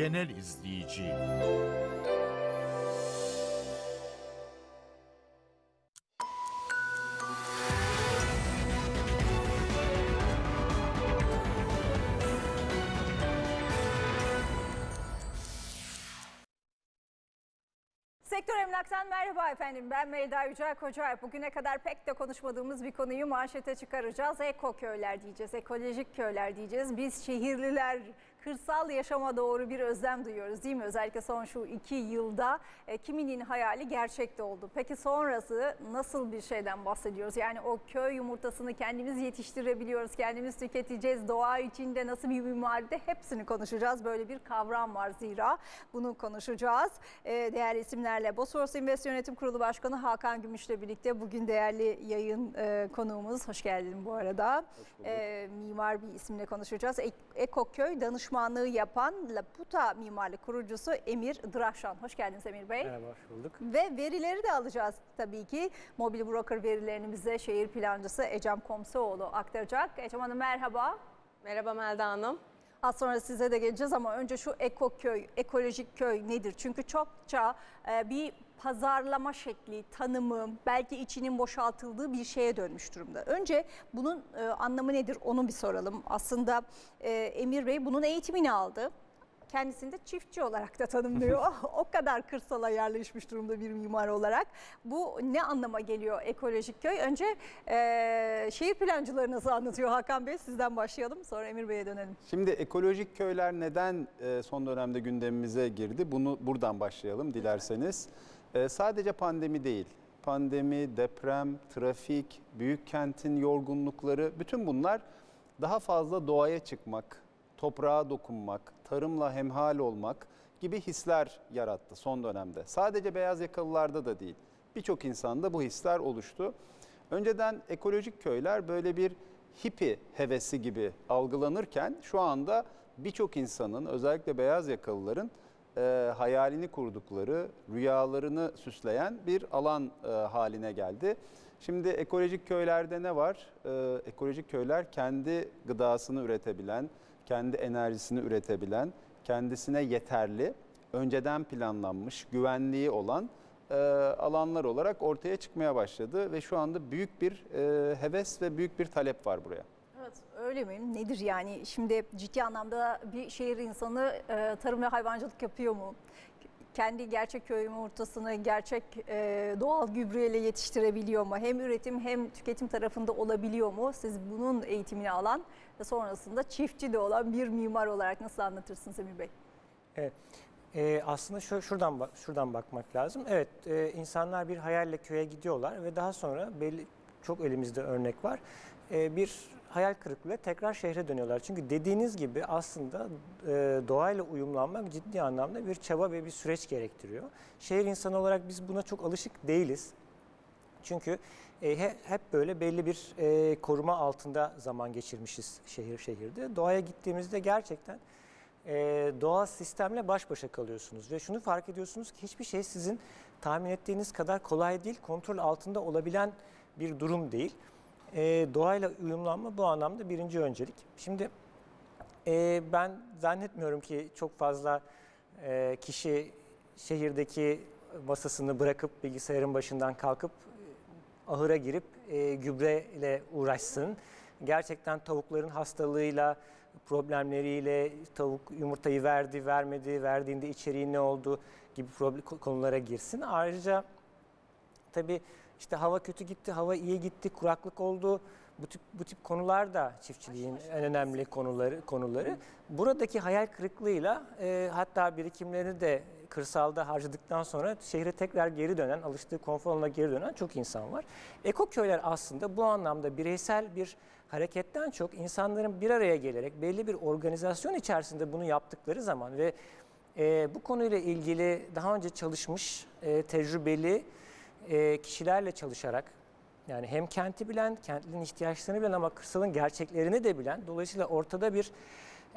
genel izleyici. Sektör Emlak'tan merhaba efendim. Ben Melda Yücel Kocaer. Bugüne kadar pek de konuşmadığımız bir konuyu manşete çıkaracağız. Eko köyler diyeceğiz, ekolojik köyler diyeceğiz. Biz şehirliler kırsal yaşama doğru bir özlem duyuyoruz değil mi? Özellikle son şu iki yılda e, kiminin hayali gerçekte oldu. Peki sonrası nasıl bir şeyden bahsediyoruz? Yani o köy yumurtasını kendimiz yetiştirebiliyoruz, kendimiz tüketeceğiz. Doğa içinde nasıl bir mimaride hepsini konuşacağız. Böyle bir kavram var zira. Bunu konuşacağız. E, değerli isimlerle Bosphorus Invest Yönetim Kurulu Başkanı Hakan Gümüş'le birlikte bugün değerli yayın e, konuğumuz. Hoş geldin bu arada. E, mimar bir isimle konuşacağız. Ek- Ekoköy danışmanlığı yapan Laputa Mimarlık kurucusu Emir Draşan. Hoş geldiniz Emir Bey. Merhaba, hoş bulduk. Ve verileri de alacağız tabii ki. Mobil broker verilerini bize şehir plancısı Ecem Komsoğlu aktaracak. Ecem Hanım merhaba. Merhaba Melda Hanım. Az sonra size de geleceğiz ama önce şu ekoköy, ekolojik köy nedir? Çünkü çokça e, bir pazarlama şekli, tanımı, belki içinin boşaltıldığı bir şeye dönmüş durumda. Önce bunun e, anlamı nedir onu bir soralım. Aslında e, Emir Bey bunun eğitimini aldı. Kendisini de çiftçi olarak da tanımlıyor. o kadar kırsala yerleşmiş durumda bir mimar olarak. Bu ne anlama geliyor ekolojik köy? Önce e, şehir plancıları nasıl anlatıyor Hakan Bey? Sizden başlayalım sonra Emir Bey'e dönelim. Şimdi ekolojik köyler neden e, son dönemde gündemimize girdi? Bunu buradan başlayalım dilerseniz. E, Sadece pandemi değil. Pandemi, deprem, trafik, büyük kentin yorgunlukları bütün bunlar daha fazla doğaya çıkmak, toprağa dokunmak, tarımla hemhal olmak gibi hisler yarattı son dönemde. Sadece beyaz yakalılarda da değil. Birçok insanda bu hisler oluştu. Önceden ekolojik köyler böyle bir hippie hevesi gibi algılanırken şu anda birçok insanın özellikle beyaz yakalıların e, hayalini kurdukları, rüyalarını süsleyen bir alan e, haline geldi. Şimdi ekolojik köylerde ne var? E, ekolojik köyler kendi gıdasını üretebilen, kendi enerjisini üretebilen, kendisine yeterli, önceden planlanmış, güvenliği olan e, alanlar olarak ortaya çıkmaya başladı ve şu anda büyük bir e, heves ve büyük bir talep var buraya. Öyle mi? Nedir yani? Şimdi ciddi anlamda bir şehir insanı e, tarım ve hayvancılık yapıyor mu? Kendi gerçek köy yumurtasını gerçek e, doğal gübreyle yetiştirebiliyor mu? Hem üretim hem tüketim tarafında olabiliyor mu? Siz bunun eğitimini alan ve sonrasında çiftçi de olan bir mimar olarak nasıl anlatırsınız Emir Bey? Evet. Ee, aslında şu, şuradan şuradan bakmak lazım. Evet, e, insanlar bir hayalle köye gidiyorlar ve daha sonra belli çok elimizde örnek var. Ee, bir hayal kırıklığıyla tekrar şehre dönüyorlar. Çünkü dediğiniz gibi aslında e, doğayla uyumlanmak ciddi anlamda bir çaba ve bir süreç gerektiriyor. Şehir insanı olarak biz buna çok alışık değiliz. Çünkü e, he- hep böyle belli bir e, koruma altında zaman geçirmişiz şehir şehirde. Doğaya gittiğimizde gerçekten e, doğal sistemle baş başa kalıyorsunuz ve şunu fark ediyorsunuz ki hiçbir şey sizin tahmin ettiğiniz kadar kolay değil, kontrol altında olabilen bir durum değil. E, doğayla uyumlanma bu anlamda birinci öncelik. Şimdi e, ben zannetmiyorum ki çok fazla e, kişi şehirdeki masasını bırakıp bilgisayarın başından kalkıp e, ahıra girip e, gübreyle uğraşsın. Gerçekten tavukların hastalığıyla, problemleriyle, tavuk yumurtayı verdi, vermedi, verdiğinde içeriği ne oldu gibi konulara girsin. Ayrıca tabii işte hava kötü gitti, hava iyi gitti, kuraklık oldu. Bu tip bu tip konular da çiftçiliğin en önemli konuları konuları. Buradaki hayal kırıklığıyla e, hatta birikimlerini de kırsalda harcadıktan sonra şehre tekrar geri dönen, alıştığı konfor alanına geri dönen çok insan var. Ekoköyler aslında bu anlamda bireysel bir hareketten çok insanların bir araya gelerek belli bir organizasyon içerisinde bunu yaptıkları zaman ve e, bu konuyla ilgili daha önce çalışmış, e, tecrübeli e, kişilerle çalışarak yani hem kenti bilen, kentlinin ihtiyaçlarını bilen ama kırsalın gerçeklerini de bilen, dolayısıyla ortada bir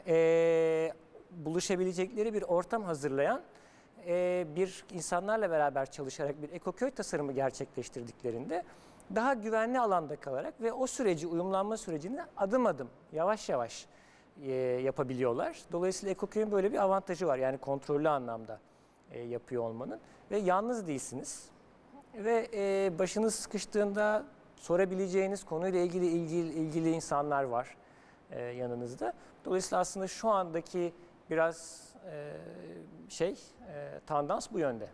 e, buluşabilecekleri bir ortam hazırlayan e, bir insanlarla beraber çalışarak bir ekoköy tasarımı gerçekleştirdiklerinde daha güvenli alanda kalarak ve o süreci, uyumlanma sürecini adım adım, yavaş yavaş e, yapabiliyorlar. Dolayısıyla ekoköyün böyle bir avantajı var. Yani kontrollü anlamda e, yapıyor olmanın. Ve yalnız değilsiniz. Ve e, başınız sıkıştığında sorabileceğiniz konuyla ilgili ilgili, ilgili insanlar var e, yanınızda. Dolayısıyla aslında şu andaki biraz e, şey e, tandans bu yönde.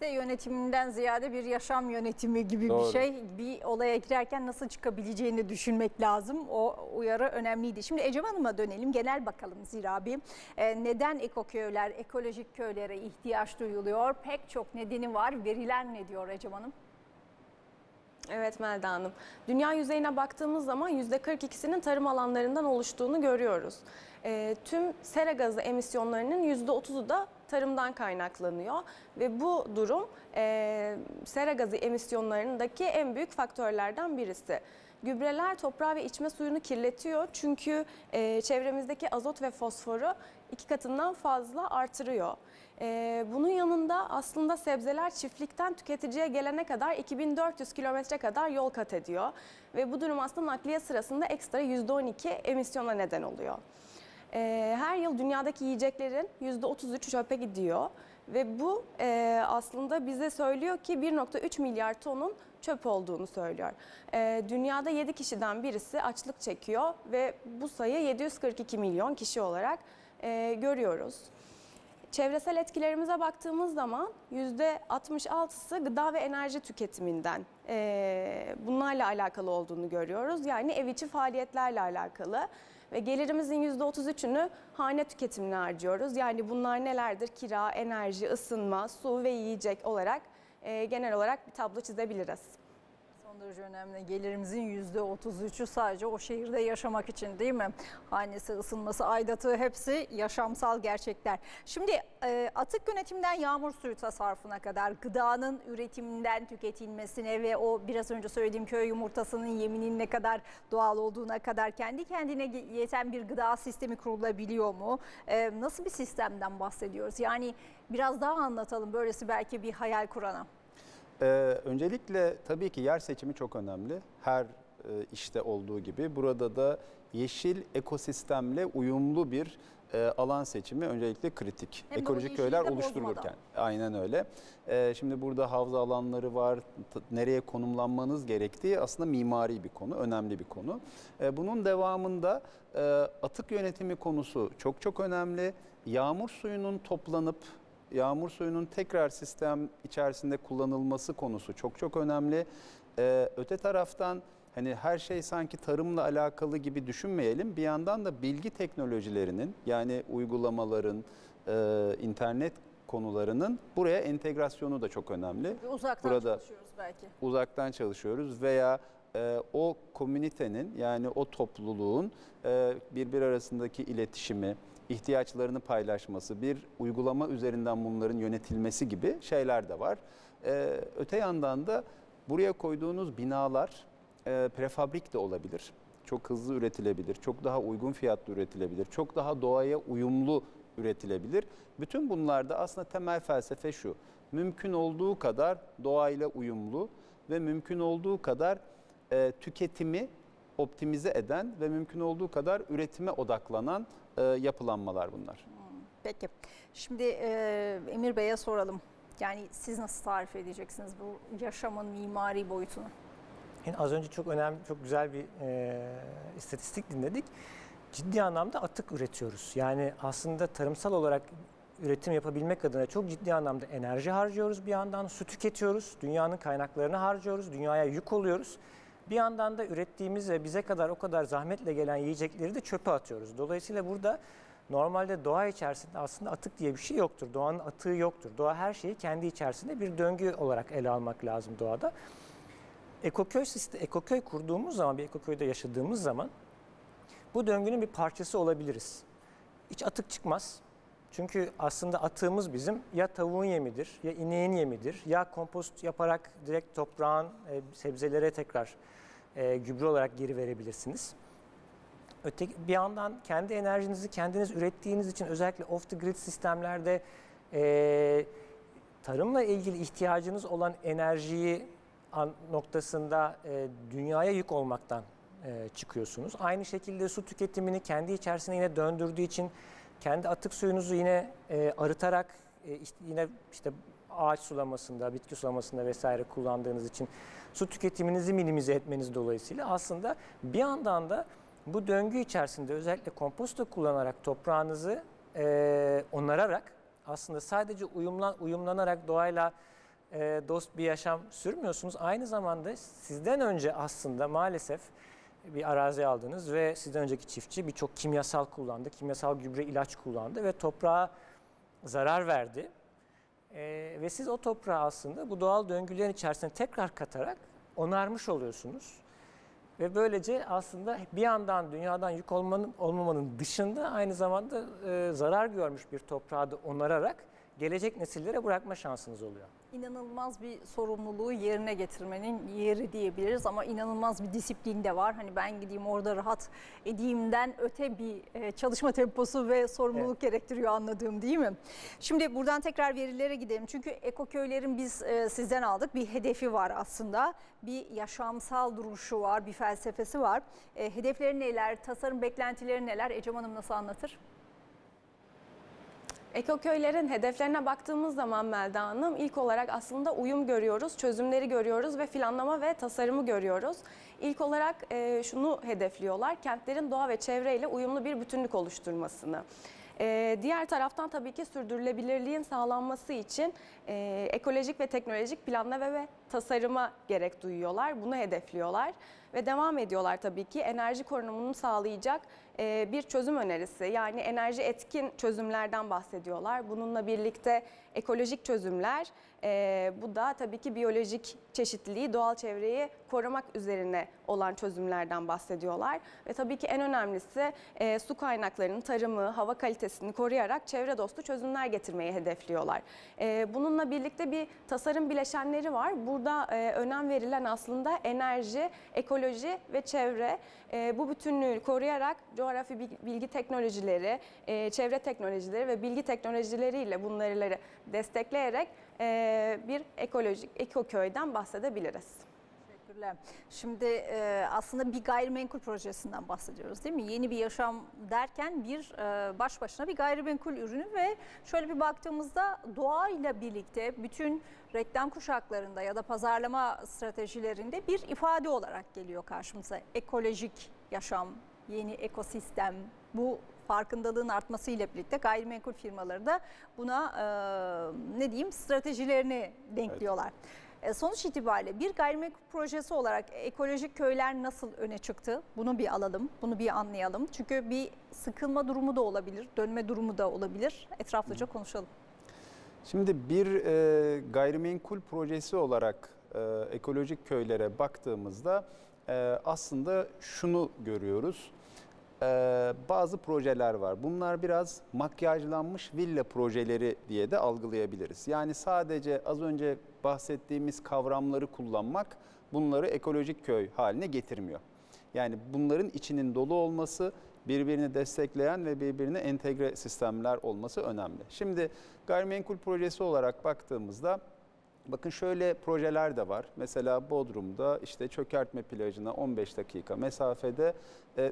Site yönetiminden ziyade bir yaşam yönetimi gibi bir Doğru. şey. Bir olaya girerken nasıl çıkabileceğini düşünmek lazım. O uyarı önemliydi. Şimdi Ecem Hanım'a dönelim. Genel bakalım Zira bir. Ee, neden ekoköyler, ekolojik köylere ihtiyaç duyuluyor? Pek çok nedeni var. Veriler ne diyor Ecem Hanım? Evet Melda Hanım. Dünya yüzeyine baktığımız zaman %42'sinin tarım alanlarından oluştuğunu görüyoruz. Ee, tüm sera gazı emisyonlarının %30'u da tarımdan kaynaklanıyor ve bu durum e, sera gazı emisyonlarındaki en büyük faktörlerden birisi. Gübreler toprağı ve içme suyunu kirletiyor çünkü e, çevremizdeki azot ve fosforu iki katından fazla artırıyor. Ee, bunun yanında aslında sebzeler çiftlikten tüketiciye gelene kadar 2400 kilometre kadar yol kat ediyor. Ve bu durum aslında nakliye sırasında ekstra %12 emisyona neden oluyor. Ee, her yıl dünyadaki yiyeceklerin %33 çöpe gidiyor. Ve bu e, aslında bize söylüyor ki 1.3 milyar tonun çöp olduğunu söylüyor. Ee, dünyada 7 kişiden birisi açlık çekiyor ve bu sayı 742 milyon kişi olarak e, görüyoruz. Çevresel etkilerimize baktığımız zaman %66'sı gıda ve enerji tüketiminden eee, bunlarla alakalı olduğunu görüyoruz. Yani ev içi faaliyetlerle alakalı ve gelirimizin %33'ünü hane tüketimine harcıyoruz. Yani bunlar nelerdir? Kira, enerji, ısınma, su ve yiyecek olarak eee, genel olarak bir tablo çizebiliriz. Derece önemli. Gelirimizin %33'ü sadece o şehirde yaşamak için değil mi? Hanesi, ısınması, aidatı hepsi yaşamsal gerçekler. Şimdi e, atık yönetimden yağmur suyu tasarrufuna kadar gıdanın üretiminden tüketilmesine ve o biraz önce söylediğim köy yumurtasının yeminin ne kadar doğal olduğuna kadar kendi kendine yeten bir gıda sistemi kurulabiliyor mu? E, nasıl bir sistemden bahsediyoruz? Yani biraz daha anlatalım böylesi belki bir hayal kurana. Ee, öncelikle tabii ki yer seçimi çok önemli. Her e, işte olduğu gibi burada da yeşil ekosistemle uyumlu bir e, alan seçimi öncelikle kritik. Hem Ekolojik köyler oluşturulurken. bozmadan. Aynen öyle. Ee, şimdi burada havza alanları var. nereye konumlanmanız gerektiği aslında mimari bir konu, önemli bir konu. Ee, bunun devamında e, atık yönetimi konusu çok çok önemli. Yağmur suyunun toplanıp yağmur suyunun tekrar sistem içerisinde kullanılması konusu çok çok önemli. Ee, öte taraftan hani her şey sanki tarımla alakalı gibi düşünmeyelim. Bir yandan da bilgi teknolojilerinin yani uygulamaların, e, internet konularının buraya entegrasyonu da çok önemli. Ve uzaktan Burada- çalışıyoruz belki. Uzaktan çalışıyoruz veya e, o komünitenin yani o topluluğun e, birbir arasındaki iletişimi, ihtiyaçlarını paylaşması, bir uygulama üzerinden bunların yönetilmesi gibi şeyler de var. E, öte yandan da buraya koyduğunuz binalar e, prefabrik de olabilir. Çok hızlı üretilebilir, çok daha uygun fiyatlı üretilebilir, çok daha doğaya uyumlu üretilebilir. Bütün bunlarda aslında temel felsefe şu. Mümkün olduğu kadar doğayla uyumlu ve mümkün olduğu kadar e, tüketimi optimize eden ve mümkün olduğu kadar üretime odaklanan e, yapılanmalar bunlar. Peki. Şimdi e, Emir Bey'e soralım. Yani siz nasıl tarif edeceksiniz bu yaşamın mimari boyutunu? Yani az önce çok önemli, çok güzel bir e, istatistik dinledik. Ciddi anlamda atık üretiyoruz. Yani aslında tarımsal olarak üretim yapabilmek adına çok ciddi anlamda enerji harcıyoruz bir yandan, su tüketiyoruz, dünyanın kaynaklarını harcıyoruz, dünyaya yük oluyoruz. Bir yandan da ürettiğimiz ve bize kadar o kadar zahmetle gelen yiyecekleri de çöpe atıyoruz. Dolayısıyla burada normalde doğa içerisinde aslında atık diye bir şey yoktur. Doğanın atığı yoktur. Doğa her şeyi kendi içerisinde bir döngü olarak ele almak lazım doğada. Ekoköy ekoköy kurduğumuz zaman, bir ekoköyde yaşadığımız zaman bu döngünün bir parçası olabiliriz. Hiç atık çıkmaz. Çünkü aslında atığımız bizim ya tavuğun yemidir, ya ineğin yemidir, ya kompost yaparak direkt toprağın e, sebzelere tekrar e, gübre olarak geri verebilirsiniz. Öteki bir yandan kendi enerjinizi kendiniz ürettiğiniz için özellikle off the grid sistemlerde e, tarımla ilgili ihtiyacınız olan enerjiyi an- noktasında e, dünyaya yük olmaktan e, çıkıyorsunuz. Aynı şekilde su tüketimini kendi içerisine yine döndürdüğü için kendi atık suyunuzu yine e, arıtarak e, işte yine işte ağaç sulamasında, bitki sulamasında vesaire kullandığınız için su tüketiminizi minimize etmeniz dolayısıyla aslında bir yandan da bu döngü içerisinde özellikle komposto kullanarak toprağınızı e, onararak aslında sadece uyumlan, uyumlanarak doğayla e, dost bir yaşam sürmüyorsunuz. Aynı zamanda sizden önce aslında maalesef bir arazi aldınız ve sizden önceki çiftçi birçok kimyasal kullandı, kimyasal gübre ilaç kullandı ve toprağa zarar verdi. Ee, ve siz o toprağı aslında bu doğal döngülerin içerisine tekrar katarak onarmış oluyorsunuz. Ve böylece aslında bir yandan dünyadan yük olmanın, olmamanın dışında aynı zamanda e, zarar görmüş bir toprağı da onararak gelecek nesillere bırakma şansınız oluyor. İnanılmaz bir sorumluluğu yerine getirmenin yeri diyebiliriz ama inanılmaz bir disiplin de var. Hani ben gideyim orada rahat edeyimden öte bir e, çalışma temposu ve sorumluluk gerektiriyor anladığım değil mi? Şimdi buradan tekrar verilere gidelim. Çünkü ekoköylerin biz e, sizden aldık. Bir hedefi var aslında. Bir yaşamsal duruşu var, bir felsefesi var. E, hedefleri neler, tasarım beklentileri neler? Ecem Hanım nasıl anlatır? Ekoköylerin hedeflerine baktığımız zaman Melda Hanım ilk olarak aslında uyum görüyoruz, çözümleri görüyoruz ve planlama ve tasarımı görüyoruz. İlk olarak e, şunu hedefliyorlar, kentlerin doğa ve çevreyle uyumlu bir bütünlük oluşturmasını. E, diğer taraftan tabii ki sürdürülebilirliğin sağlanması için e, ekolojik ve teknolojik planlama ve tasarıma gerek duyuyorlar. Bunu hedefliyorlar ve devam ediyorlar tabii ki enerji korunumunu sağlayacak e, bir çözüm önerisi. Yani enerji etkin çözümlerden bahsediyorlar. Bununla birlikte ekolojik çözümler, e, bu da tabii ki biyolojik çeşitliliği, doğal çevreyi korumak üzerine olan çözümlerden bahsediyorlar. Ve tabii ki en önemlisi e, su kaynaklarının tarımı, hava kalitesini koruyarak çevre dostu çözümler getirmeyi hedefliyorlar. Bununla birlikte bir tasarım bileşenleri var. Burada önem verilen aslında enerji, ekoloji ve çevre. E, bu bütünlüğü koruyarak coğrafi bilgi teknolojileri, e, çevre teknolojileri ve bilgi teknolojileriyle bunları destekleyerek e, bir ekolojik ekoköyden bahsedebiliriz. Teşekkürler. Şimdi e, aslında bir gayrimenkul projesinden bahsediyoruz değil mi? Yeni bir yaşam derken bir e, baş başına bir gayrimenkul ürünü ve şöyle bir baktığımızda doğayla birlikte bütün reklam kuşaklarında ya da pazarlama stratejilerinde bir ifade olarak geliyor karşımıza. Ekolojik yaşam, yeni ekosistem, bu farkındalığın artmasıyla birlikte gayrimenkul firmaları da buna e, ne diyeyim stratejilerini denkliyorlar. E, Sonuç itibariyle bir gayrimenkul projesi olarak ekolojik köyler nasıl öne çıktı? Bunu bir alalım, bunu bir anlayalım. Çünkü bir sıkılma durumu da olabilir, dönme durumu da olabilir. Etraflıca konuşalım. Şimdi bir e, gayrimenkul projesi olarak e, ekolojik köylere baktığımızda e, aslında şunu görüyoruz. E, bazı projeler var. Bunlar biraz makyajlanmış villa projeleri diye de algılayabiliriz. Yani sadece az önce bahsettiğimiz kavramları kullanmak bunları ekolojik köy haline getirmiyor. Yani bunların içinin dolu olması, birbirini destekleyen ve birbirine entegre sistemler olması önemli. Şimdi gayrimenkul projesi olarak baktığımızda bakın şöyle projeler de var. Mesela Bodrum'da işte çökertme plajına 15 dakika mesafede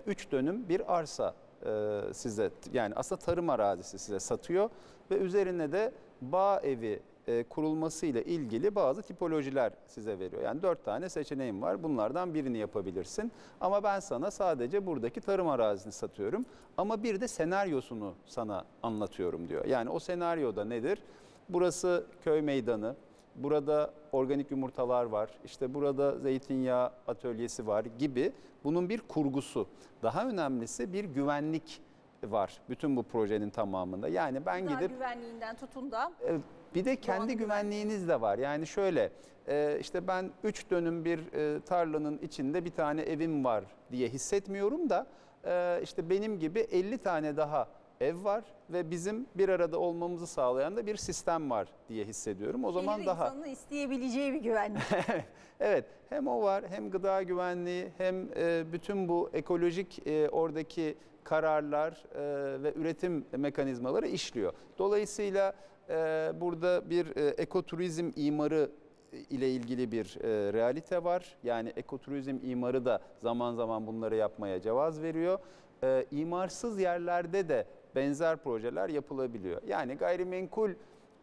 3 dönüm bir arsa e, size yani aslında tarım arazisi size satıyor ve üzerine de bağ evi e, kurulması ile ilgili bazı tipolojiler size veriyor. Yani dört tane seçeneğim var. Bunlardan birini yapabilirsin. Ama ben sana sadece buradaki tarım arazisini satıyorum. Ama bir de senaryosunu sana anlatıyorum diyor. Yani o senaryoda nedir? Burası köy meydanı. Burada organik yumurtalar var. İşte burada zeytinyağı atölyesi var gibi. Bunun bir kurgusu. Daha önemlisi bir güvenlik var bütün bu projenin tamamında. Yani ben Gıda gidip güvenliğinden tutun da e, bir de kendi güvenliğiniz de var. Yani şöyle e, işte ben 3 dönüm bir e, tarlanın içinde bir tane evim var diye hissetmiyorum da e, işte benim gibi 50 tane daha ev var ve bizim bir arada olmamızı sağlayan da bir sistem var diye hissediyorum. O zaman daha insanın isteyebileceği bir güvenlik. evet hem o var hem gıda güvenliği hem bütün bu ekolojik oradaki kararlar ve üretim mekanizmaları işliyor. Dolayısıyla e, burada bir e, ekoturizm imarı ile ilgili bir e, realite var. Yani ekoturizm imarı da zaman zaman bunları yapmaya cevaz veriyor. E, imarsız yerlerde de benzer projeler yapılabiliyor. Yani gayrimenkul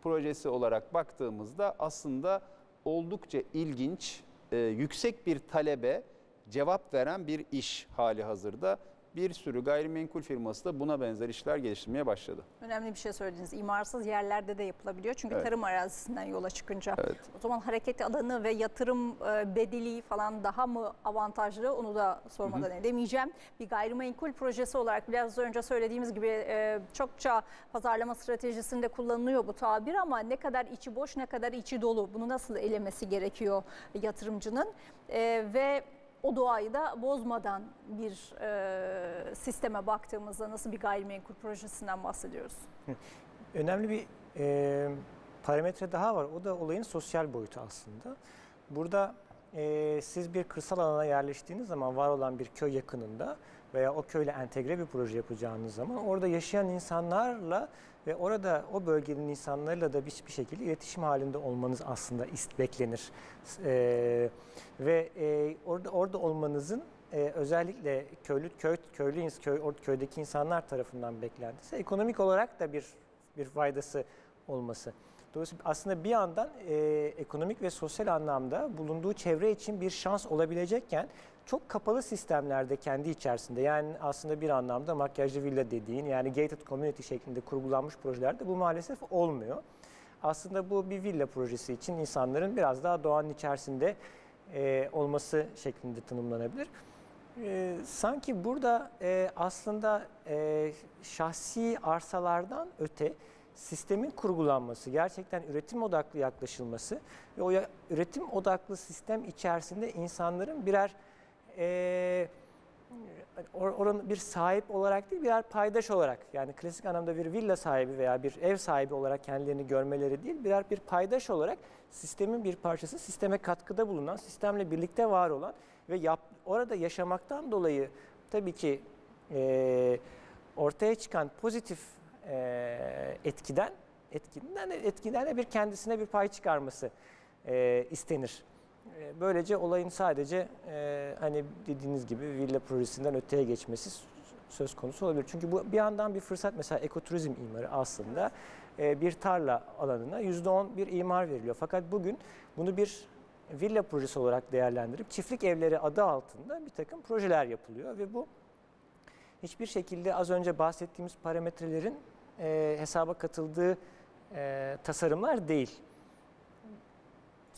projesi olarak baktığımızda aslında oldukça ilginç, e, yüksek bir talebe cevap veren bir iş hali hazırda. Bir sürü gayrimenkul firması da buna benzer işler geliştirmeye başladı. Önemli bir şey söylediniz. İmarsız yerlerde de yapılabiliyor. Çünkü Evet. tarım arazisinden yola çıkınca. Evet. O zaman hareket alanı ve yatırım e, bedeli falan daha mı avantajlı onu da sormadan edemeyeceğim. Bir gayrimenkul projesi olarak biraz önce söylediğimiz gibi e, çokça pazarlama stratejisinde kullanılıyor bu tabir ama ne kadar içi boş ne kadar içi dolu bunu nasıl elemesi gerekiyor yatırımcının E, ve o doğayı da bozmadan bir e, sisteme baktığımızda nasıl bir gayrimenkul projesinden bahsediyoruz? Önemli bir e, parametre daha var. O da olayın sosyal boyutu aslında. Burada e, siz bir kırsal alana yerleştiğiniz zaman var olan bir köy yakınında veya o köyle entegre bir proje yapacağınız zaman orada yaşayan insanlarla ve orada o bölgenin insanlarıyla da bir, şekilde iletişim halinde olmanız aslında ist beklenir. E, ve e, orada orada olmanızın e, özellikle köylü köy köylü köy köydeki insanlar tarafından beklentisi ekonomik olarak da bir bir faydası olması. Dolayısıyla aslında bir yandan e, ekonomik ve sosyal anlamda bulunduğu çevre için bir şans olabilecekken çok kapalı sistemlerde kendi içerisinde yani aslında bir anlamda makyajlı villa dediğin yani gated community şeklinde kurgulanmış projelerde bu maalesef olmuyor. Aslında bu bir villa projesi için insanların biraz daha doğanın içerisinde e, olması şeklinde tanımlanabilir. E, sanki burada e, aslında e, şahsi arsalardan öte sistemin kurgulanması, gerçekten üretim odaklı yaklaşılması ve o üretim odaklı sistem içerisinde insanların birer e, or- oranın bir sahip olarak değil birer paydaş olarak yani klasik anlamda bir villa sahibi veya bir ev sahibi olarak kendilerini görmeleri değil birer bir paydaş olarak sistemin bir parçası sisteme katkıda bulunan sistemle birlikte var olan ve yap, orada yaşamaktan dolayı tabii ki e, ortaya çıkan pozitif e, etkiden etkiden etkiden de bir kendisine bir pay çıkarması e, istenir. E, Böylece olayın sadece e, hani dediğiniz gibi villa projesinden öteye geçmesi söz konusu olabilir. Çünkü bu bir yandan bir fırsat mesela ekoturizm imarı aslında e, bir tarla alanına %10 bir imar veriliyor. Fakat bugün bunu bir villa projesi olarak değerlendirip çiftlik evleri adı altında bir takım projeler yapılıyor ve bu hiçbir şekilde az önce bahsettiğimiz parametrelerin e, hesaba katıldığı e, tasarımlar değil.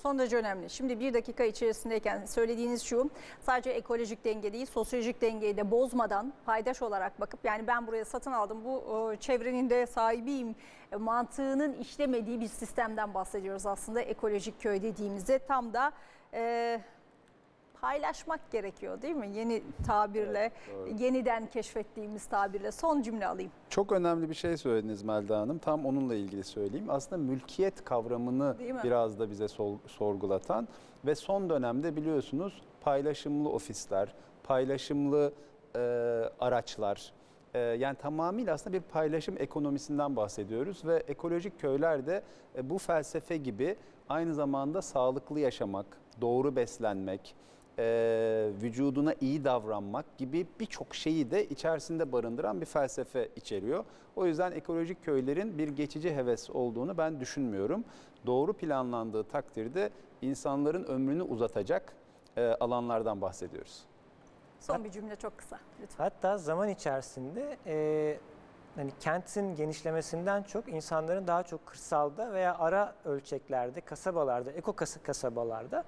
Son derece önemli. Şimdi bir dakika içerisindeyken söylediğiniz şu sadece ekolojik denge değil sosyolojik dengeyi de bozmadan paydaş olarak bakıp yani ben buraya satın aldım bu çevrenin de sahibiyim e, mantığının işlemediği bir sistemden bahsediyoruz aslında ekolojik köy dediğimizde tam da e, paylaşmak gerekiyor değil mi? Yeni tabirle yeniden keşfettiğimiz tabirle son cümle alayım. Çok önemli bir şey söylediniz Melda Hanım. Tam onunla ilgili söyleyeyim. Aslında mülkiyet kavramını biraz da bize sorgulatan ve son dönemde biliyorsunuz paylaşımlı ofisler, paylaşımlı e, araçlar, e, yani tamamıyla aslında bir paylaşım ekonomisinden bahsediyoruz ve ekolojik köyler de e, bu felsefe gibi aynı zamanda sağlıklı yaşamak, doğru beslenmek, e, vücuduna iyi davranmak gibi birçok şeyi de içerisinde barındıran bir felsefe içeriyor. O yüzden ekolojik köylerin bir geçici heves olduğunu ben düşünmüyorum. Doğru planlandığı takdirde insanların ömrünü uzatacak e, alanlardan bahsediyoruz. Son bir cümle çok kısa lütfen. Hatta zaman içerisinde e, hani kentin genişlemesinden çok insanların daha çok kırsalda veya ara ölçeklerde, kasabalarda, eko kas- kasabalarda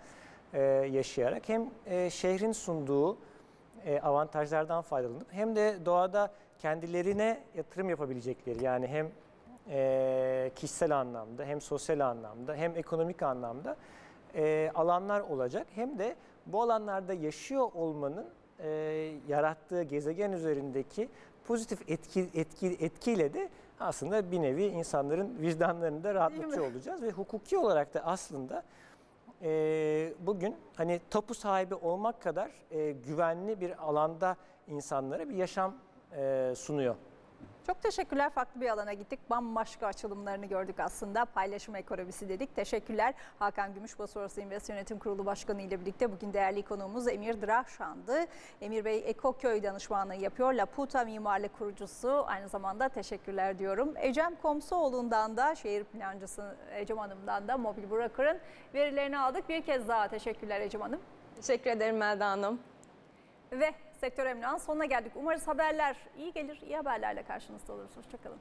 e, yaşayarak hem e, şehrin sunduğu e, avantajlardan faydalanıp hem de doğada kendilerine yatırım yapabilecekleri yani hem e, kişisel anlamda hem sosyal anlamda hem ekonomik anlamda e, alanlar olacak. Hem de bu alanlarda yaşıyor olmanın e, yarattığı gezegen üzerindeki pozitif etki, etki etkiyle de aslında bir nevi insanların vicdanlarını da rahatlatıyor olacağız ve hukuki olarak da aslında e, bugün hani tapu sahibi olmak kadar e, güvenli bir alanda insanlara bir yaşam e, sunuyor. Çok teşekkürler. Farklı bir alana gittik. Bambaşka açılımlarını gördük aslında. Paylaşım ekonomisi dedik. Teşekkürler. Hakan Gümüşbaz Orası İnvest Yönetim Kurulu Başkanı ile birlikte bugün değerli konuğumuz Emir Drahşan'dı. Emir Bey Ekoköy danışmanlığı yapıyor. Laputa mimarlık kurucusu. Aynı zamanda teşekkürler diyorum. Ecem Komsoğlu'ndan da şehir plancısı Ecem Hanım'dan da Mobil Broker'ın verilerini aldık. Bir kez daha teşekkürler Ecem Hanım. Teşekkür ederim Melda Hanım. Ve sektör emlakın sonuna geldik. Umarız haberler iyi gelir, iyi haberlerle karşınızda oluruz. Hoşçakalın.